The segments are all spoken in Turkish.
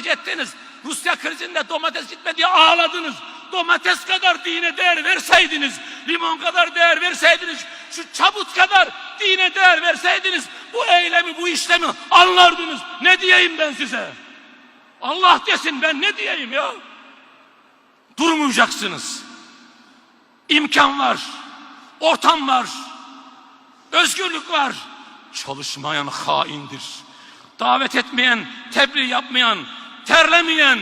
ihraç ettiniz. Rusya krizinde domates gitme ağladınız. Domates kadar dine değer verseydiniz, limon kadar değer verseydiniz, şu çabut kadar dine değer verseydiniz, bu eylemi, bu işlemi anlardınız. Ne diyeyim ben size? Allah desin ben ne diyeyim ya? Durmayacaksınız. İmkan var, ortam var, özgürlük var. Çalışmayan haindir. Davet etmeyen, tebliğ yapmayan, terlemeyen,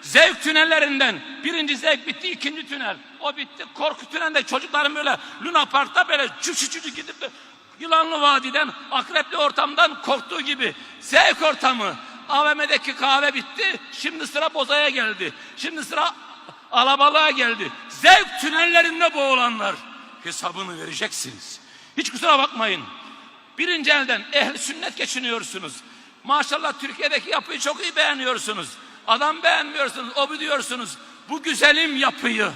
zevk tünellerinden birinci zevk bitti, ikinci tünel. O bitti. Korku tünelinde çocukların böyle Luna Park'ta böyle cücü cücü gidip Yılanlı Vadi'den, akrepli ortamdan korktuğu gibi zevk ortamı. AVM'deki kahve bitti. Şimdi sıra bozaya geldi. Şimdi sıra alabalığa geldi. Zevk tünellerinde boğulanlar hesabını vereceksiniz. Hiç kusura bakmayın. Birinci elden ehli sünnet geçiniyorsunuz. Maşallah Türkiye'deki yapıyı çok iyi beğeniyorsunuz. Adam beğenmiyorsunuz, o diyorsunuz. Bu güzelim yapıyı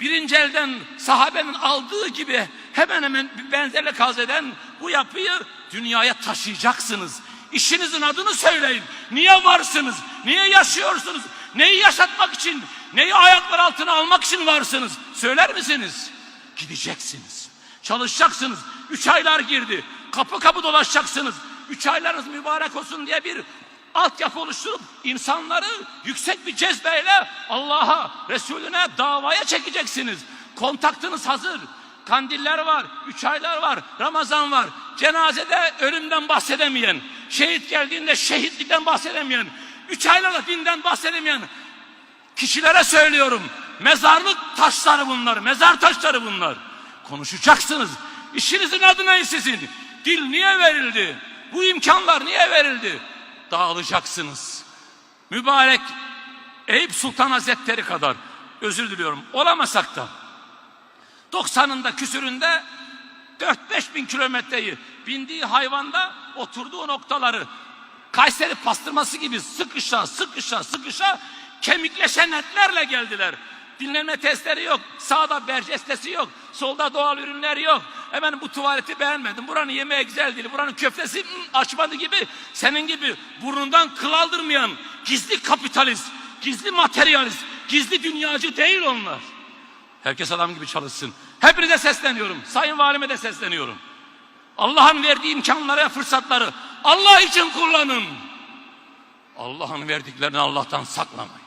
birinci elden sahabenin aldığı gibi hemen hemen benzerle kaz eden bu yapıyı dünyaya taşıyacaksınız. İşinizin adını söyleyin. Niye varsınız? Niye yaşıyorsunuz? Neyi yaşatmak için? Neyi ayaklar altına almak için varsınız? Söyler misiniz? Gideceksiniz. Çalışacaksınız. Üç aylar girdi. Kapı kapı dolaşacaksınız. Üç aylarınız mübarek olsun diye bir altyapı oluşturup insanları yüksek bir cezbeyle Allah'a, Resulüne, davaya çekeceksiniz. Kontaktınız hazır. Kandiller var, üç aylar var, Ramazan var. Cenazede ölümden bahsedemeyen, şehit geldiğinde şehitlikten bahsedemeyen, üç aylarla dinden bahsedemeyen kişilere söylüyorum. Mezarlık taşları bunlar, mezar taşları bunlar. Konuşacaksınız. İşinizin adı ne sizin? Dil niye verildi? Bu imkanlar niye verildi? Dağılacaksınız. Mübarek Eyüp Sultan Hazretleri kadar özür diliyorum olamasak da 90'ında küsüründe 4-5 bin kilometreyi bindiği hayvanda oturduğu noktaları Kayseri pastırması gibi sıkışa sıkışa sıkışa kemikleşen etlerle geldiler. Dinlenme testleri yok. Sağda bercestesi yok. Solda doğal ürünler yok. Hemen bu tuvaleti beğenmedim. Buranın yemeği güzel değil. Buranın köftesi hmm, açmadı gibi. Senin gibi burnundan kıl aldırmayan gizli kapitalist, gizli materyalist, gizli dünyacı değil onlar. Herkes adam gibi çalışsın. Hepinize sesleniyorum. Sayın Valime de sesleniyorum. Allah'ın verdiği imkanları, fırsatları Allah için kullanın. Allah'ın verdiklerini Allah'tan saklamayın.